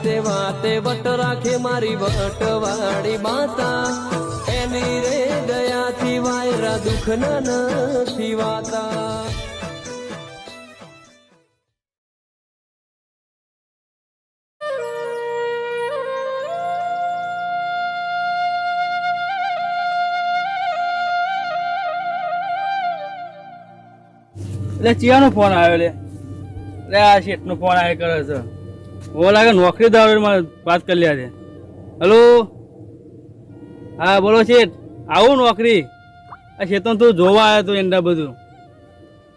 વાતે વાતે વટ રાખે મારી વટવાળી માતા. એની રે દયાથી વાયરા દુઃખ નથી વાતા. એટલે ચિયાનો ફોન આવ્યો લે. આ શેઠનો ફોન આવ્યો કરે છે. હું લાગે નોકરી દાવરમાં વાત કરી લ્યા છે હલો હા બોલો શેઠ આવું નોકરી આ શેતન તું જોવા આવ્યો તું એંડા બધું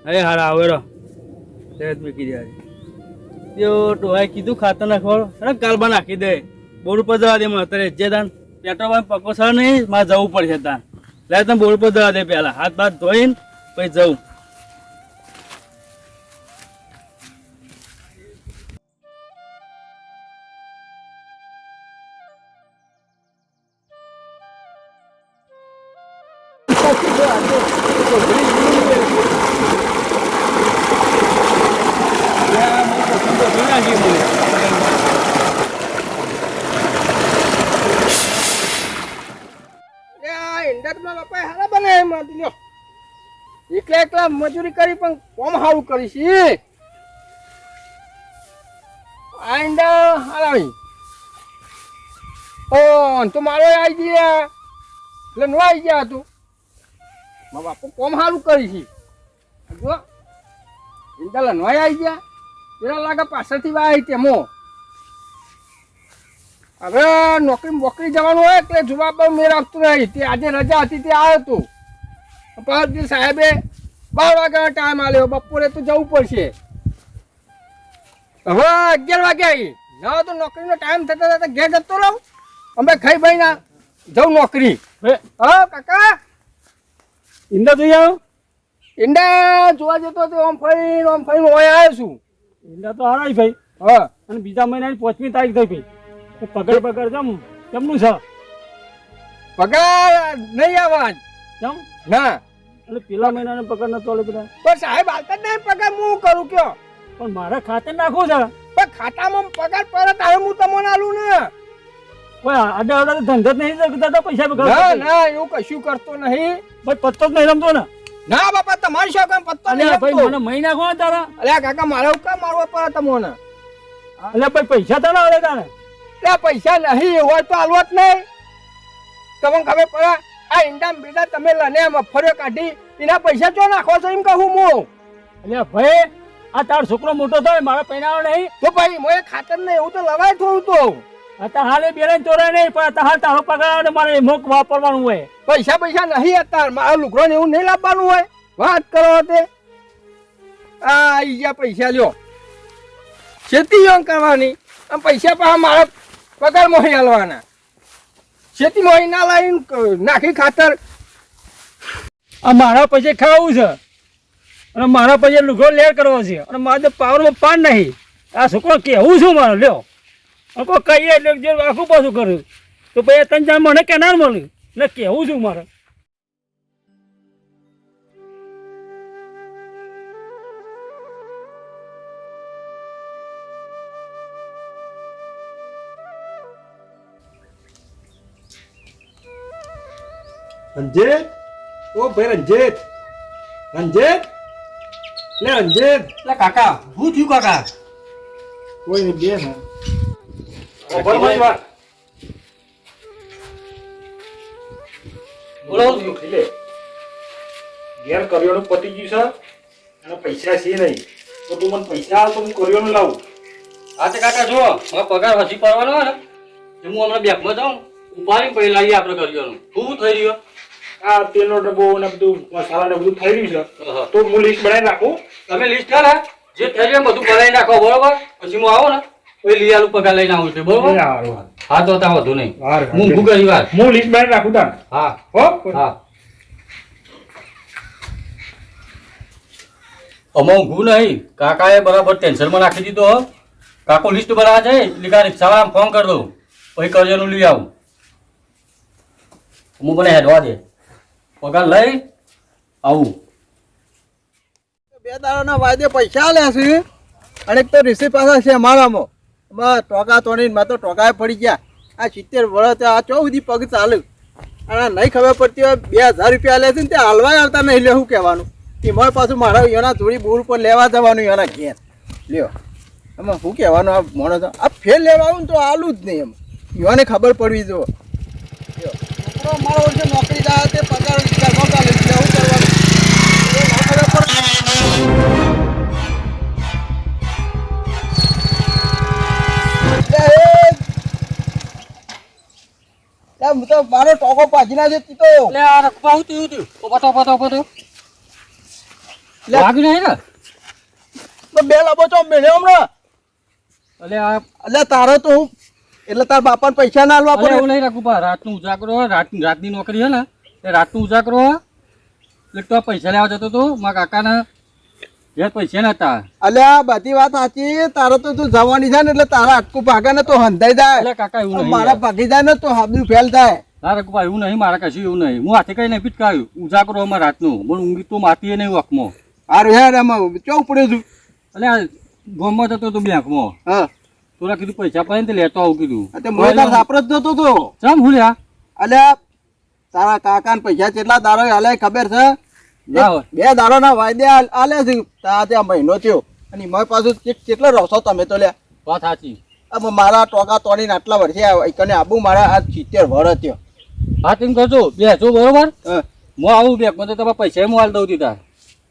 અરે હારા આવેરો શેત મૂકી દે જો ટોહાએ કીધું ખાતર નાખવાનું અને કાલબા નાખી દે બોર્ડ ઉપર જવા દે અત્યારે જે દાન પેટ્રોલ પંપ પકો સર નહીં મારે જવું પડશે તાન લે તમે બોર્ડ પર જવા દે પહેલાં હાથ બાથ ધોઈને પછી જવું આ બાપાએ હારા બનાવ્યા એમાંથી લ્યો. એકલા એકલા મજૂરી કરી પણ કોમ સારું કરી આ ઈંડા હારા ઓ તો મારો આવી ગયા. એટલે નો આવી ગયા તું. મારા બાપુ કોમ સારું કરીશી જો ઈંડા લનવાઈ આવી ગયા. પેલા લાગે પાછળથી વાય તેમાં હવે નોકરી મોકરી જવાનું હોય એટલે જવાબ મેં રાખતું નહીં. તે આજે રજા હતી તે આવ્યો હતો પછી સાહેબે બાર વાગ્યાનો ટાઈમ આલ્યો બપોરે તો જવું પડશે. હવે અગિયાર વાગે આવી. ના તો નોકરીનો ટાઈમ થતા થતા ઘેર જતો રહું. અમે ખાઈ ભાઈ ના જવું નોકરી હે, કાકા? ઈંડા જોઈ આવ્યો? ઈંડા જોવા જતો તો ઓમ ફરીને આમ ફરીને હોય આવ્યો છું. ઈંડા તો હારા ભાઈ. હા. અને બીજા મહિનાની પાંચમી તારીખ થઈ ભાઈ પગાર પગાર જમ કેમનું છે? પગાર નહીં આવવા કેમ? ના. એટલે પેલા મહિનાનો પગાર નતો આલે બધા. પણ સાહેબ આલતા જ નહીં પગાર હું કરું કયો? પણ મારે ખાતે નાખવું છે. પણ ખાતામાં પગાર પરત આવે હું તમને આલું ને. કોઈ આડે આડે ધંધો જ નહીં કરતા તો પૈસા ના ના એવું કશું કરતો નહીં. ભાઈ પત્તો જ નહીં રમતો ને. ના બાપા તમારી શું કામ પત્તો નહીં ભાઈ મને મહિના નાખો તારા. અલ્યા કાકા મારે કામ મારવા પડે તમને? એટલે ભાઈ પૈસા તો ના આવે તારે. ત્યાં પૈસા નહીં હોય તો આલવો જ નહીં. તમને ખબર પડે આ ઈંડા બીડા તમે લને મફળીઓ કાઢી એના પૈસા ચો નાખો છો એમ કહું હું? એટલે ભાઈ આ તાર છોકરો મોટો થાય મારા પૈણાવો નહીં. તો ભાઈ મોએ ખાતર નહીં એવું તો લવાય થોડું તો. અત્યારે હાલે બેલે ચોરાય નહીં પણ અત્યારે તારો પગાર મારે મોક વાપરવાનું હોય. પૈસા પૈસા નહીં અત્યારે મારા લુકડો ને એવું નહીં લાવવાનું હોય. વાત કરો તે. આ ગયા પૈસા લ્યો. ખેતી કરવાની. આમ પૈસા પાછા મારા પગાર મોહી હાલવાના. ખેતી મોહી ના લાવીને નાખી ખાતર. આ મારા પૈસે ખાવું છે. અને મારા પૈસે લુગડો લેર કરવો છે. અને મારે પાવરમાં પાન નહીં. આ છોકરો કેવું છું મારો, લ્યો. કોઈ કહીએ એટલે જે આખું પાછું કર્યું તો પછી ત્રણ ચાર મને કેનાર મળ્યું એટલે કેવું છું મારે? રંજીત? ઓ ભાઈ રંજીત. રંજીત? લે રંજીત. એટલે કાકા હું થયું કાકા? કોઈ નહીં બે ને. બોલો. ઘેર કરિયાણું પતી ગયું છે. અને પૈસા છે નહીં. તો તું મને પૈસા આલ તો હું કરિયાણું લાવું. હા તે કાકા જો હવે પગાર હજી પડવાનો હોય ને હું હમણાં બેંકમાં જાઉં. ઉપાડી પછી લાવીએ આપણે કરીવાનું શું થઈ રહ્યું? આ તેલનો ડબ્બો ને બધું મસાલા ને બધું થઈ રહ્યું છે. તો હું લિસ્ટ બનાવી નાખું. તમે લિસ્ટ કરો જે થઈ રહ્યું બધું બનાવી નાખો બરોબર? પછી હું આવો ને. પછી લઈ આલું પગાર લઈને આવું છું બરોબર. હા તો ત્યાં વધુ નહીં. હું કરી વાર હું લિસ્ટ બનાવી નાખું તાન હા. હો? હા. અમે ઊંઘું નહીં. કાકાએ બરાબર ટેન્શનમાં નાખી દીધો હો. કાકો લિસ્ટ બનાવે છે એટલે રિક્ષાવાળાને ફોન કરી દઉં. પછી કરજેનું લઈ આવું. હું મને હેડવા દે. પગાર લઈ આવું. બે દાડાના વાયદે પૈસા આલ્યા છે અને એક તો રિસીપ પાછા છે અમારામાં. એમાં ટોકા તોડી મેં તો ટોકાએ પડી ગયા. આ સિત્તેર વર્ષ આ ચો પગ ચાલુ. અને નહીં ખબર પડતી હોય બે હજાર રૂપિયા છે ને તે હાલવા આવતા નહીં. લે શું કહેવાનું? એમાં પાછું મારા એના થોડી બોર પર લેવા જવાનું એના ઘેર. લ્યો, એમાં શું કહેવાનું આ માણસ? આ ફેર લેવા આવું તો આલું જ નહીં એમ. યુવાને ખબર પડવી જો છોકરો મારો વર્ષે નોકરી જાય તે પગાર ઘરમાં ચાલે છે શું કરવાનું? લે! લે, હું તો મારો ટોકો પાછી ના જતી તો. એટલે આ રખવા હું થયું થયું ઊભા થો ઊભા થો ઊભા થો. લે. વાગ્યું નહીં ને? તો બે લાભો છો મેળ્યો હમણાં? એટલે આ એટલે તારો તો હું એટલે તાર બાપાને પૈસા ના આલવા પડે? એવું નહીં રાખું રાત રાતનું ઉજાગરો હોય રાત રાતની નોકરી છે ને એ રાતનું ઉજાગરો હોય એટલે તો પૈસા લેવા જતો હતો મારા કાકાને જે પૈસા નતા અલ્યા બધી વાત સાચી તારો તો તું જવાની છે ને એટલે તારા અટકું ભાગે ને તો હંધાઈ જાય. એટલે કાકા એવું નહીં. મારા ભાગી જાય ને તો હાબડું ફેલ થાય. ના રકુબા એવું નહીં મારા કશું એવું નહીં. હું હાથે કઈ નહીં પીટકાયું. ઉજાગરો અમાર રાતનું. પણ ઊંઘી તો માતીએ નહીં વખમાં હારું હેર એમાં ચો પડ્યો છું? એટલે ગોમમાં જતો હતો બેંકમાં હા. તોરા કીધું પૈસા પાઈ ને લેતો આવું કીધું. આ તે મોય તાર સાપરો જ જતો તો. ચમ ભૂલ્યા અલ્યા તારા કાકાને પૈસા કેટલા દારો હાલે ખબર છે? ના બે દારો ના વાયદે આલ- છે. તા ત્યાં મહિનો થયો. અને એમાં પાછું કેટલો રહશો તમે તો લ્યા. વાત સાચી. હવે મારા ટોકા તોડીને આટલા વર્ષે આ કને આબુ મારા આ સિત્તેર વર થયો. હા તેમ કરજો. બેસો બરોબર? મો હું આવું બેંકમાં તો તમે પૈસા હું હાલ દઉં દીધા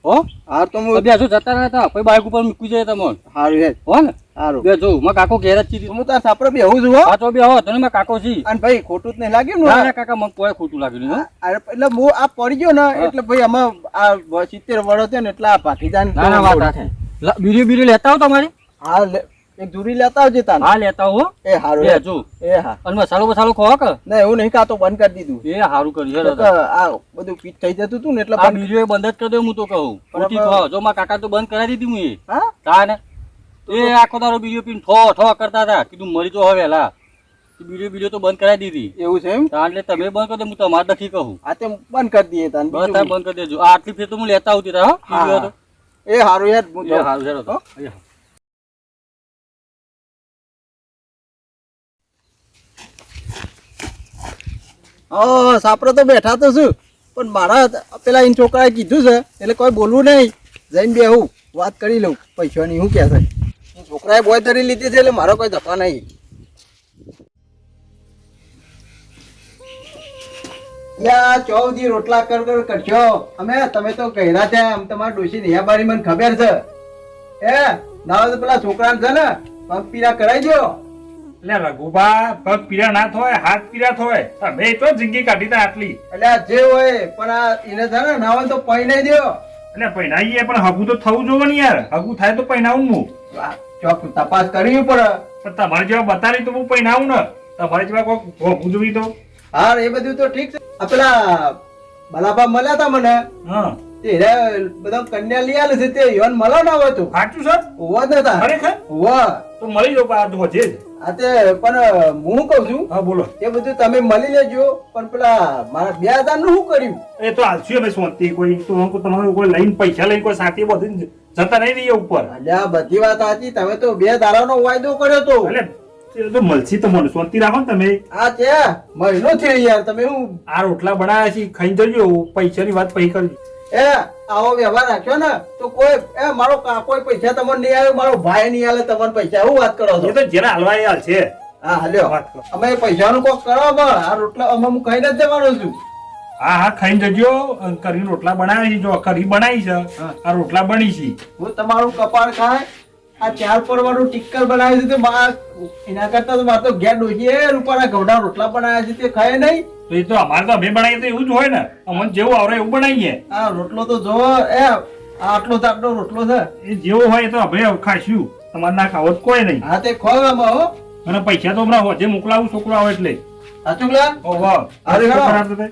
હો? હાર તો બે હું બેસો જતા રહેતા પછી બાઇક ઉપર મૂકી જાય તમને. હારું હે હો ને? બેસો મારા કાકો ઘેર જ હું તાર સાપરો બેહું છું હા. તો બે હો તને મારા કાકો છી. અને ભાઈ ખોટું જ નહીં લાગ્યું ને ના ના કાકા મને કોઈ ખોટું લાગ્યું અરે એટલે હું આ પડી ગયો ને એટલે ભાઈ અમે આ સિત્તેર વર્ષ છે ને એટલે આ ના વાત બીડીઓ લેતા હો તમારે? હા એક દૂરી લેતા આવજે તાન. હા લેતા હો. એ હારું. બેસો એ હા. અને મસાલો મસાલો ખો કે ના એવું નહીં કાતો બંધ કરી દીધું. એ હારું કરી આ બધું પીટ થઈ જતું હતું ને એટલે આ બંધ બંધ જ કરી દે હું તો કહું. જો માં કાકા તો બંધ કરાવી દીધી હું એ. હા? તા ને. એ આખો દારો બીજો પીને ઠો ઠો કરતા હતા. કીધું મરી તો હવે લા. બીડીઓ બીજો તો બંધ કરાવી દીધી. એવું છે એમ? એટલે તમે બંધ કરી હું તમારે નથી કહું. આ તે બંધ કરી દઈએ તાન બસ બીજું બંધ કરી દેજો. આટલી ફેર તો હું લેતા આવતી હતા તો. એ હારું યાર એ જાઉં. સારું હેડો તો. એ હા. સાપરો તો બેઠા તો છું. પણ મારા પેલા એને છોકરાએ કીધું છે એટલે કોઈ બોલવું નહીં. જઈને બેહું વાત કરી લઉં. પૈસાની શું કહેશે? છોકરાએ બોય ધરી લીધી છે એટલે મારો કોઈ ધક્કા નહીં. ચૌદી રોટલા કર કર કરશો અમે તમે તો કહેરા છે આમ તમારા ડોશી નિયા બારી મને ખબર છે. એ ના તો પેલા છોકરા છે ને પગ પીરા કરાઈ દો એટલે રઘુબા પગ પીરા ના થાય હાથ પીરા થાય મેં તો જિંદગી કાઢી તા આટલી એટલે આ જે હોય પણ આ એને છે ને નાવા તો પૈ નહીં દો એટલે પહેરાઈએ પણ હગું તો થવું જોવે ને યાર. હગું થાય તો પહેરાવું હું. ચોક તપાસ કરવી પડે પણ તમારે જેવા બતાવી તો હું પહેરાવું ને. તમારે જેવા કોઈ હગું જોવી તો. હા એ બધું તો ઠીક છે. પેલા બલાબા મળ્યા હતા મને. હા. બધા કન્યા લઈ આલે છે તે યોન મળો ના હોય તો. સાચું સર હોવા જ ખરેખર? હોવા. તો મળી જાવ આ તો હજે આ તે પણ હું કહું છું? હા બોલો. એ બધું તમે મળી લેજો પણ પેલા મારા બે હજારનું શું કર્યું? એ તો હાલશું અમે સોંતી કોઈ તો તમારું કોઈ લઈને પૈસા લઈને કોઈ સાથે બધું જતા નહીં રહીએ ઉપર. અલ્યા બધી વાત સાચી તમે તો બે દાડાનો વાયદો કર્યો તો. એટલે તો મળશે તો મને શાંતિ રાખો ને તમે. આ છે મહિનો થયો યાર તમે હું આ રોટલા બનાવ્યા છે ખાઈ જજો પૈસાની વાત પછી કરજો. એ આવો વ્યવહાર રાખ્યો ને તો કોઈ એ મારો કોઈ પૈસા તમને નહીં આવ્યો મારો ભાઈ નહીં આલે તમને પૈસા હું વાત કરો છો? તો જેને હાલવા હાલ છે. હા હાલ્યો. અમે પૈસાનું કોક કરો પણ આ રોટલા અમે હું કહીને જ જવાનો છું. હા હા ખાઈને જજો. કરીને રોટલા બનાવી જો કરી બનાવી છે. આ રોટલા બની છે. હું તમારું કપાળ ખાય આ ચાર પરવાનું ટિક્કર બનાવ્યું છે તે મા- એના કરતા તો મારે તો ઘેર ડોસીએ રૂપાના ઘઉંડા રોટલા બનાવ્યા છે તે ખાય નહીં. તો એ તો અમારે તો અમે બનાવીએ તો એવું જ હોય ને. અમને જેવું આવડે એવું બનાવીએ. આ રોટલો તો જોવો એ આટલો તો આટલો રોટલો છે. એ જેવો હોય તો અમે ખાશું તમારે ના ખાવો કોઈ નહીં. હા તે ખોવામાં હો. અને પૈસા તો હમણાં જે મોકલાવું છોકરો આવે એટલે. સાચું લા ઓ વાહ. હારે હેડો.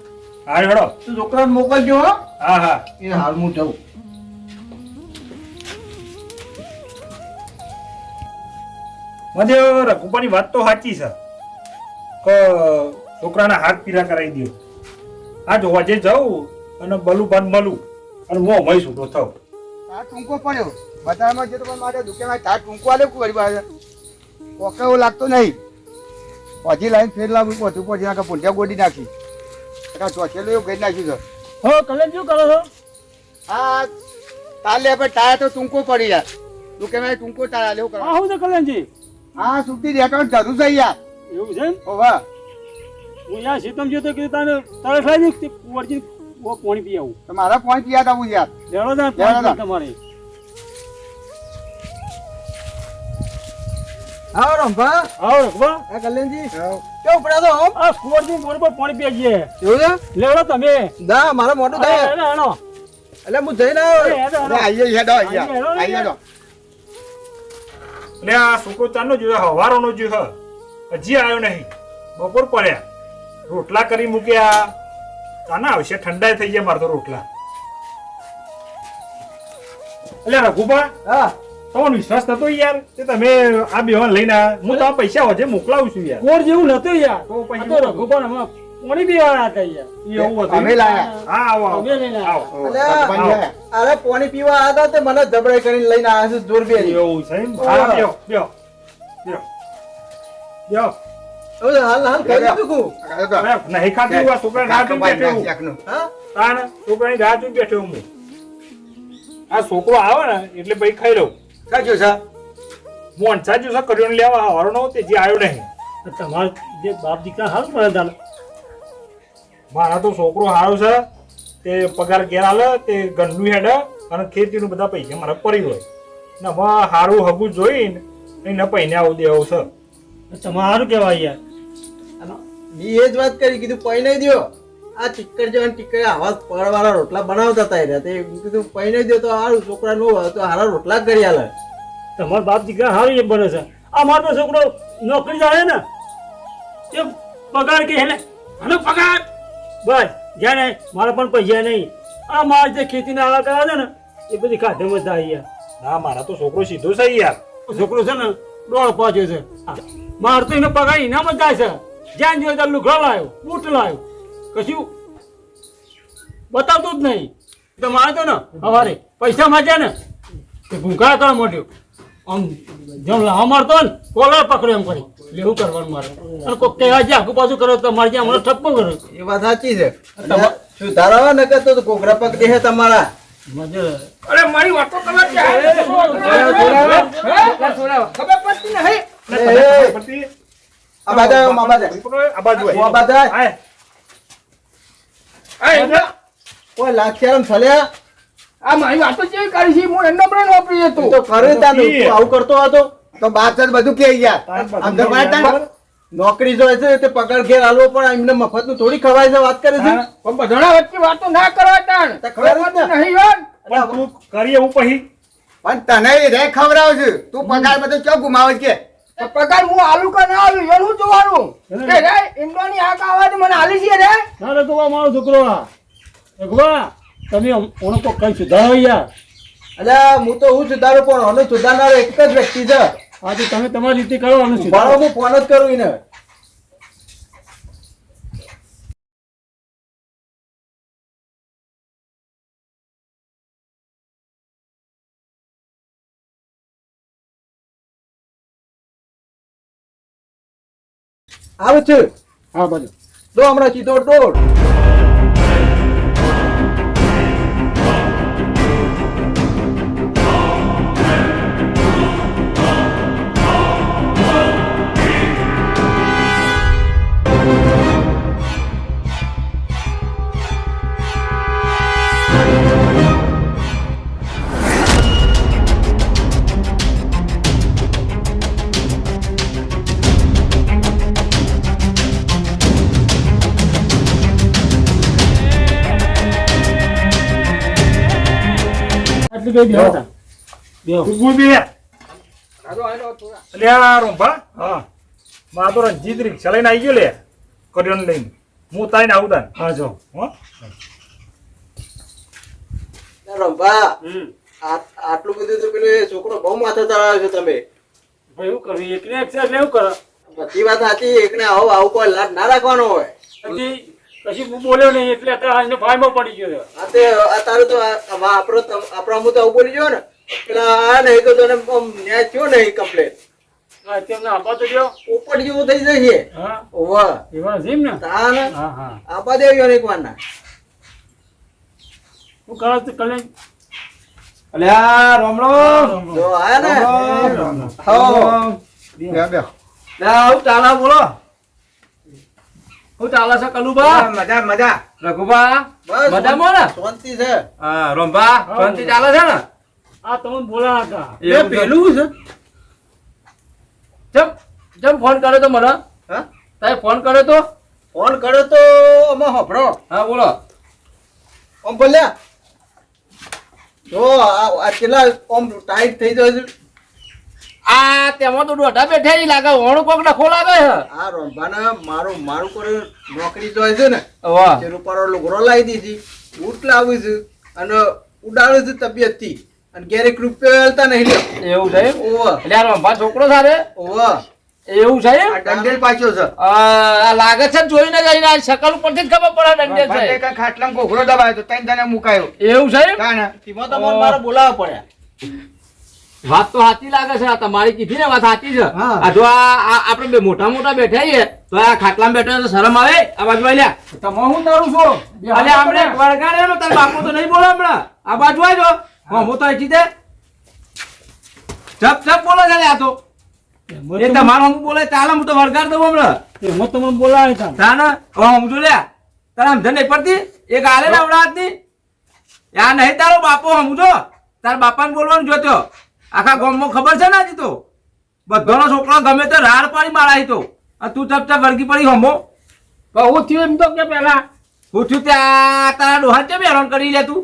હા હેડો. તું છોકરાને મોકલજો હો. હા હા. એ હાલ હું જઉં. મને રઘુબાની વાત તો સાચી છે. કે છોકરાના હાથ પીરા કરાવી દો આ જોવા જે જાઉં અને બલું બંધ મળું અને હું મય છૂટો થાઉં. આ ટૂંકો પડ્યો. બજારમાં જતો પણ મારે દુકાનમાં તાર ટૂંકો આલે કોઈ પાસે ઓકે એવું લાગતું નહીં. પછી લાઈન ફેર લાવું પહોંચું પછી આખા પૂંઠિયા ગોડી નાખી. આખા ચોચેલું એવું કરી નાખ્યું છે. હો કલેન શું કરો છો? હા તાલે આપણે ટાયર તો ટૂંકો પડી યાર તું કે મેં ટૂંકો ટાયર લેવું કરવા આવું તો કલેનજી હા સુખતી રહેતો જરૂર છે યાર એવું છે એમ? ઓ વાહ હું યાર સીતમ જો તો કીધું તને તરસ તે કુંવરજી ઓ પાણી પી આવું આવું યાર. લેડો તા તમારે. હા રંભા. આવો રખવા આ કલ્યાણજી. કેવું પડ્યા તો આ કુંવરજી બરોબર પાણી પી જઈએ એવું લેડો તમે. ના મારા મોટું થાય. એટલે હું જઈને આવ્યો હેડો, હેડો. અરે આઈએ હેડો આઈએ, આઈએ હેડો. એટલે આ સુકો ચાનો જોયો હવારોનો જોયો હજી આવ્યો નહીં. બપોર પડ્યા. રોટલા કરી મૂક્યા ચાના આવશે ઠંડા થઈ ગયા મારે તો રોટલા. એટલે રઘુભા હા. તમારો વિશ્વાસ થતો યાર કે તમે આ બેવાને લઈને હું તો પૈસા વચ્ચે મોકલાવું છું યાર. કોર જેવું નતું યાર. તો આ તો રઘુબર હમણાં પાણી પીવાના હતા યાર. એવું હતું. અમે લાયા. હા આવો આવો. અમે લઈને. અરે પાણી પીવા આવ્યા હતા તે મને જબરાઈ કરીને લઈને આવ્યા છે જોર બે એવું છે એમ? હા બેહો બેહો બેહો. બેહો. હવે હાલ હાલ કરી દીધું કું આ તો નહીં ખાતું આ છોકરા રાહ જોઈ બેઠો હું. તાણ છોકરાની રાહ જોઈ બેઠો હું. આ છોકરો આવે ને એટલે ભાઈ ખાઈ લઉં. સાચું છે સાચું જો કર્યો લેવા હારો નો તે જે આવ્યો નહીં. તમારા જે બાપ દીકરા હાલ પડે તારે. મારા તો છોકરો હારો છે તે પગાર ઘેર આલે તે ગંદનું હેડ અને ખેતીનું બધા પૈસા મારા પડી હોય. ને હવે હારું હગું જોઈને એને પૈને આવું દેવું છે. તમારું કેવાય યાર. મેં એ જ વાત કરી કીધું પૈ નહીં દ્યો. આ ટીકર અને ટીકર આવા પડવાળા રોટલા બનાવતા હતા એ તે કીધું પૈ નહીં દ્યો તો હારું છોકરા નો હોય તો હારા રોટલા જ કરી આલે તમારા બાપ દીકરા હારું એ બને છે. આ મારો તો છોકરો નોકરી જાય ને. એ પગાર કે હેલે? આનો પગાર! બસ જ્યારે મારા પણ પૈસા નહીં. આ મારે જે ખેતીના આવા કરા છે ને એ બધી ખાધે મજા આવી યાર ના મારા તો છોકરો સીધો છે યાર. છોકરો છે ને દોડ પહોંચ્યો છે. હા. મારે તો એનો પગાર ઇનામ જ જાય છે. જ્યાં જોયો ત્યાં લુગડો લાવ્યો બૂટ લાવ્યો કશું બતાવતું જ નહીં તમે તો ને અમારે પૈસા માંગ્યા ને તે ભૂખા કરવા માંડ્યો આમ જેમ લાવા મારતો ને કોલર પકડ્યો એમ કરી લેવું કરવાનું મારે અને કોક કહેવા જાય આખું પાછું કરો તો મારે જ્યાં મને ઠપ્પો કરો એ વાત સાચી છે સુધારવા ન કરતો તો કોકરા પકડી છે તમારા અરે મારી વાતો તમે ખબર પડતી નહીં પછી um abadai. Abadai. Um abadai. આ બાજુ આય. આ બાજુ આય. આય. આ મારી વાતો કેવી કરી છે હું એમનો બ્રેન વાપરી તું તો કરે તું આવું કરતો હતો તો બાદ છે બધું કે યાર તો. મારે નોકરી જો છે તે પગાર ઘેર આલવો પણ એમને મફતનું થોડી ખવાય છે વાત કરે છે. પણ બધાના વચ્ચે વાતો ના કરવા તાણ. તો ખબર જ. નહીં યાર પણ તું કરીએ હું પછી. પણ તને રે ખવડાવ છું. તું પગાર બધો ચો ગુમાવે છે? પગાર હું આલુ કે ના આલુ એનું જોવાનું? કે રે ઇન્ડોની આ આવે મને આલી છે રે. ના રઘુવા મારો છોકરો આ. રઘુવા તમે ઓનો તો કઈ સુધારો યાર. એટલે હું તો હું સુધારું પણ ઓનો સુધારનારો એક જ વ્યક્તિ છે. આજે તમે તમારી રીતે કરો અને સુધારો. હું ફોન જ કરું એને. આવે છે? હા બાજુ. જો હમણાં સીધો ટોળ આટલી કઈ બેહો તા બેહો ઊભું બે આ રોંભા હા. માં તો રણજીત રિક્ષા લઈને આવી ગયો લે. કર્યો લઈને. હું તાઈને આવું તાન. હા જો. હો. રંભા હમ. આટલું બધું તો પેલો છોકરો બહુ માથે ચડાવ્યો છે તમે. ભાઈ એવું કરવી એકને એક્સેસ એવું કરો. બધી વાત સાચી એકને આવો આવું કોઈ લાડ ના રાખવાનો હોય. પછી હું બોલ્યો નહીં એટલે અત્યારે આને ફાયમાં પડી ગયો છે. આ તે અત્યારે તો આપણો આપણા મુદ્દા આવું બોલી ગયો ને એટલે આ નહીં તો તને ન્યાય થયો નહીં કમ્પ્લેટ તેમને આપા તો જેવું થઈ જશે. હા. ઓવા. એવા ને? તાન હા હા. આપા દેવ્યો એક વારના. હું કરો તો કલે અલ્યા રોમ રોમ. જો આયા ને. હો. બે બે. લા હું બોલો. હું ચાલે છે કલુબા મજા મજા. રઘુબા મજા ને? શાંતિ છે. હા રોમબા શાંતિ ચાલે છે ને? આ તમે બોલા હતા. એ પેલું છે? જમ જમ ફોન કર્યો તો મને? હા? તારે ફોન કર્યો તો? ફોન કર્યો તો અમે હોભળો. હા બોલો. ઓમ બોલ્યા જો આ આ કેટલા ઓમ ટાઈટ થઈ જાય છે આ તેમાં તો દોઢા બેઠા ઈ લાગે હોણું કોક ડખો લાગે છે. આ રોંભાને મારું મારું કરે નોકરી જોઈ છે ને વાહ. તે રૂપારો લુગરો લાવી દીધી બૂટ લાવું છું અને ઉડાડું છું તબિયતથી. અને ક્યારેક રૂપિયો હાલતા નહીં એવું છે? ઓવા એટલે આ રંભા છોકરો સારે ઓવા એવું છે ડંડેલ દંડેલ પાછો છે. આ લાગે છે ને જોઈને જઈને આ શકલ ઉપરથી જ ખબર પડે દંડેલ છે. એક ખાટલામાં ઘોઘરો દબાયો તો ત્રણ તને મુકાયો. એવું છે? કાને તેમાં તો મારો મારે બોલાવવા પડ્યા. વાત તો સાચી લાગે છે આ તમારી કીધી ને વાત સાચી છે. આ જો આ આ બે મોટા મોટા બેઠા છીએ તો આ ખાટલામાં બેઠા તો શરમ આવે? આ બાજુ આલ્યા તમે હું તારું છો? અલે આપણે વળગાડે નો તાર બાપુ તો નહીં બોલે હમણાં. આ બાજુ આવજો હું. તો અહીંથી દે ચપ ચપ બોલો છે આ તો. એ તમારો હું બોલે ચાલે હું તો વળગાડ દઉં હમણાં. હું તમને બોલાવે હતા તાને હું જો લ્યા તારા સમજણ નહીં પડતી? એક આલે ને અવડાતની યા નહીં તારો બાપો સમજો. તાર બાપાને બોલવાનું જોતો. આખા ગામમાં ખબર છે ને હજી તો? બધાનો છોકરો ગમે તે રાડ પાડી મારા તો આ તું ચપચા ચપ વળગી પડી હમો. હું થયું એમ તો કે પેલા પૂછ્યું ત્યાં તારા ડોહા કેમ હેરાન કરી લે તું?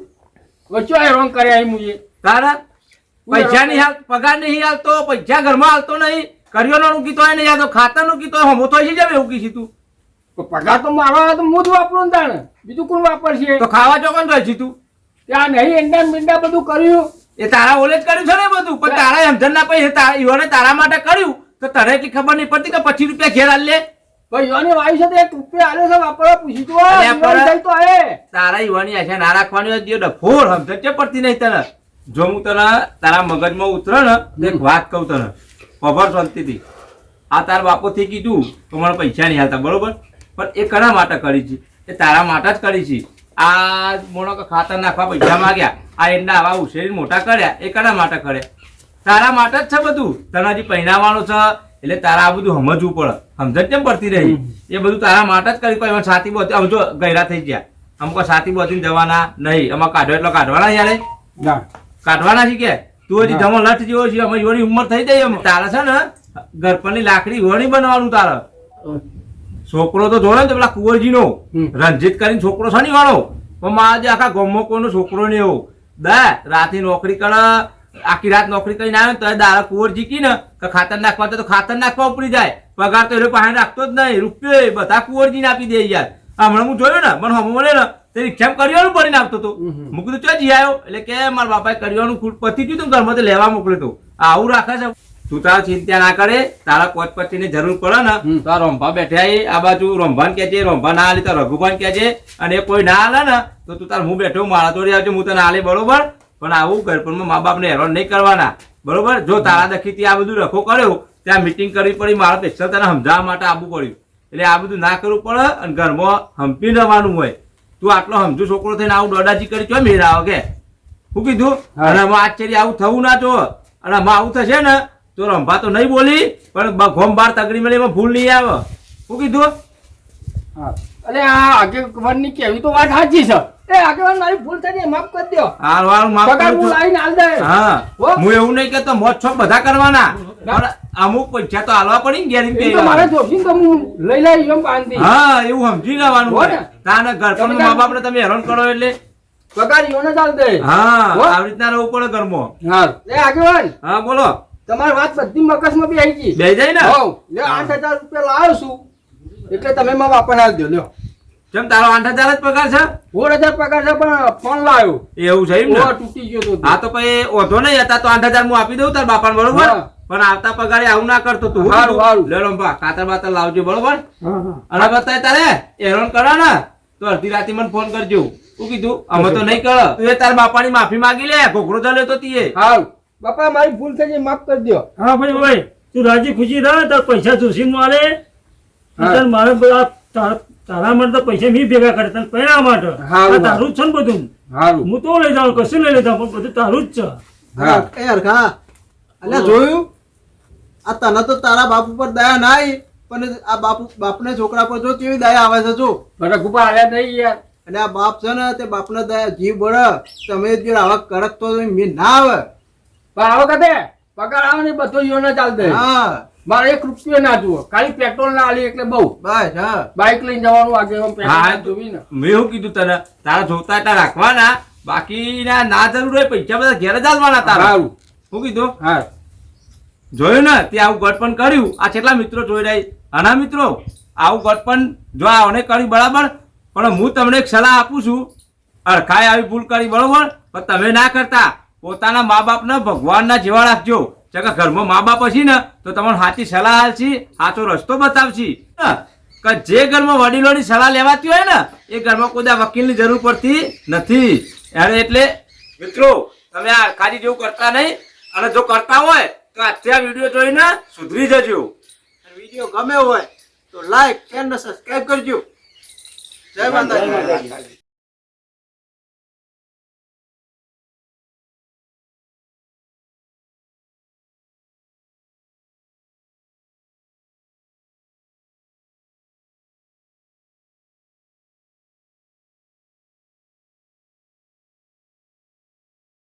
વચ્ચે હેરાન કર્યા એમ મુજે? તારા? પૈસા નહીં હાલ પગાર નહીં હાલતો પૈસા ઘરમાં હાલતો નહીં. કરિયાણાનું કીધો હોય નહીં હાલતો ખાતાનું કીધો હોય, હમો હજી જેમ એવું કીધું તું. પગાર તો મારો તો હું જ વાપરું ને તાણે. બીજું કોણ વાપરશે? તો ખાવા ચોકન જોઈ તું ત્યાં નહીં ઈંડા મીંડા બધું કર્યું. એ તારા ઓલે જ કર્યું છે ને બધું. પણ તારા સમજણ ના પૈસે તારા ઈવોને તારા માટે કર્યું. તો તને એટલી ખબર નહીં પડતી કે પચીસ રૂપિયા ઘેર આલ લે. ભાઈ વાયુ છે તો એક રૂપિયા આલ્યો છે વાપરવા પૂછી તો અલ્યા દિવાળી પણ- થઈ તો આવે તારા ઈવાની આશા ના રાખવાની હોય તો ડફોર સમજણ છે પડતી નહીં તને? જો હું તને તારા મગજમાં ઉતરે ને એક વાત કહું તને. ખબર શાંતિથી. આ તારા બાપોથી કીધું તો મને પૈસા નહીં હાલતા બરોબર? પણ એ કના માટે કરી છે? એ તારા માટે જ કરી છે. આ મોણો કે ખાતર નાખવા પૈસા માંગ્યા. આ એના આવા ઉછેરી મોટા કર્યા એ કના માટે કરે? તારા માટે જ છે બધું. તને હજી પહેરાવાનું છે એટલે તારા આ બધું સમજવું પડે. સમજણ કેમ પડતી રહી? એ બધું તારા માટે જ કરી કોઈ સાથી બોતી આમ જો ગયરા થઈ ગયા. અમુક સાથી બોતી જવાના નહીં. એમાં કાઢો એટલો કાઢવાના યારે કાઢવાના છે કે? તું હજી જમો લઠ જેવો છે અમે જોડી ઉંમર થઈ જાય એમ. તારે છે ને ગરપણની લાકડી વણી બનવાનું તારે. છોકરો તો જોડે ને પેલા કુંવરજી નો રંજીત કરીને છોકરો છે ને વાળો પણ મારા જે આખા ગમો કોનો છોકરો ને એવો. દા રાતે નોકરી કર આખી રાત નોકરી કરીને આવે ને તો દાળ કુવર જીકી ને કે ખાતર નાખવા તો ખાતર નાખવા ઉપડી જાય. પગાર તો એ પાસે રાખતો જ નહીં. રૂપિયો બધા કુંવરજીને આપી દે યાર. હમણાં હું જોયો ને મને હમ મળે ને તે રિક્ષામ કરિયાણું ભરીને આપતો હતો હું તો જી આવ્યો એટલે કે મારા બાપાએ કરિયાણું પતી ગયું તું ઘરમાં તો લેવા મોકલ્યો તો આવું રાખે છે. તું તારા ચિંતા ના કરે તારા કોચ પટ્ટીની જરૂર પડે ને તો આ રોંભા બેઠા આ બાજુ રોંભાન કે છે રોંભા ના આલી તો રઘુભાન કે છે અને એ કોઈ ના હાલે ને તો તું તાર હું બેઠો મારા તોડી આવજો હું તને હાલે બરોબર? પણ આવું ઘરપણમાં મા બાપને હેરાન નહીં કરવાના બરોબર? જો તારા દખીથી આ બધું રખો કર્યો ત્યાં મિટિંગ કરવી પડી મારા પૈસા તને સમજાવવા માટે આવવું પડ્યું. એટલે આ બધું ના કરવું પડે અને ઘરમાં હંપી રહેવાનું હોય. તું આટલો સમજુ છોકરો થઈને આવું દોડાજી કરી ચો મેળ આવે? કે શું કીધું? અને આશ્ચર્ય આવું થવું ના જો અને આમાં આવું થશે ને તો રંભા તો નહીં બોલી પણ ગોમ બાર તગડી મળી એમાં ભૂલ નહીં આવે. શું કીધું? અરે આ આગેવાનની કેવી તો વાત સાચી છે. એ આગેવાન મારી ભૂલ થઈ માફ કરી દો હારું વાળું માફ પગાર હું છું. લાવીને આલ દે. હા. હું. એવું નહીં કહેતો મોજ છો બધા કરવાના. અમુક પૈસા તો હાલવા પડી ને ઘેર તો મારે જોશી તો હું લઈ લઈ એમ બાંધી. હા એવું સમજી લેવાનું તાને ઘર પર બાપ મા બાપને તમે હેરાન કરો એટલે. પગાર યોને ચાલ દે. હા આવી રીતના રહેવું પડે ઘરમાં. હા એ આગેવાન. હા બોલો. તમારી વાત બધી મગજમાં બી આવી ગઈ. બે જાય ને? હોવ. લે આઠ હજાર રૂપિયા લાવ્યો છું. એટલે તમે મારા બાપાને આલ દો લ્યો. કેમ તારો આઠ હજાર જ પગાર છે? સોળ હજાર પગાર છે પણ ફોન લાવ્યો એવું છે એમ ને? તૂટી ગયો તો હા તો પછી ઓધો નહીં હતા તો આઠ હજાર હું આપી દઉં તાર બાપાને બરોબર? પણ આવતા પગારે આવું ના કરતો તું સારું સારું લે રંભા કાતર બાતર લાવજો બરોબર? હા હા. અને બતાય તારે હેરાન કરા ને. તો અડધી રાતે મને ફોન કરજો. શું કીધું? અમે તો નહીં કર. તું એ તાર બાપાની માફી માંગી લે ઘોઘરો તો તીએ. હાલ બાપા મારી ભૂલ થઈ ગઈ માફ કરી દો હા ભાઈ ભાઈ તું રાજી ખુશી રહ તાર પૈસા જોશી મારે મારે તારા તારા માટે તો પૈસા મી ભેગા કરે તને પૈણા માટે. તારું જ છે ને બધું. હું તો લઈ જાઉં કશું લઈ લેતા પણ બધું તારું જ છે. હા. એ હરખા અલ્યા જોયું? આ તને તો તારા બાપ ઉપર દયા નાય પણ આ બાપ બાપને છોકરા પર જો કેવી દયા આવે છે જો. રઘુપા આવ્યા નહીં યાર. અને આ બાપ છે ને તે બાપને દયા જીવ બળે તમે જે આવા કડક તો મેં ના આવે. પણ આ વખતે પગાર આવે ને બધો યોને ચાલતો હા. મારે એક રૂપિયો ના જુઓ. ખાલી પેટ્રોલ ના આલી એટલે બહુ. બસ હા. બાઇક લઈને જવાનું આગે હા. જોવી ને. મેં એવું કીધું તને? તારા જોતા તા રાખવાના. બાકીના ના જરૂર હોય પૈસા બધા ઘેર જ આલવાના તારા. સારું. શું કીધું? હા. જોયું ને તે આવું ગટપણ કર્યું. આ કેટલા મિત્રો જોઈ રહી આના મિત્રો આવું ગટપણ જો આને કર્યું બરાબર પણ હું તમને એક સલાહ આપું છું. અડખાએ આવી ભૂલ કરી બરોબર પણ તમે ના કરતા. પોતાના મા બાપને ભગવાનના જેવા રાખજો. જે કે ઘરમાં મા બાપ હશે ને, તો તમને સાચી સલાહ હાલશી સાચો રસ્તો બતાવશી. કે જે ઘરમાં વડીલોની સલાહ લેવાતી હોય ને, એ ઘરમાં કોઈ વકીલની જરૂર પડતી નથી. એટલે, મિત્રો, તમે આ ખાલી જેવું કરતા નહીં, અને જો કરતા હોય, તો અત્યારે વીડિયો જોઈને સુધરી જજો. વીડિયો ગમે હોય, તો લાઈક ચેનલ સબસ્ક્રાઈબ કરજો. જય માતાજી.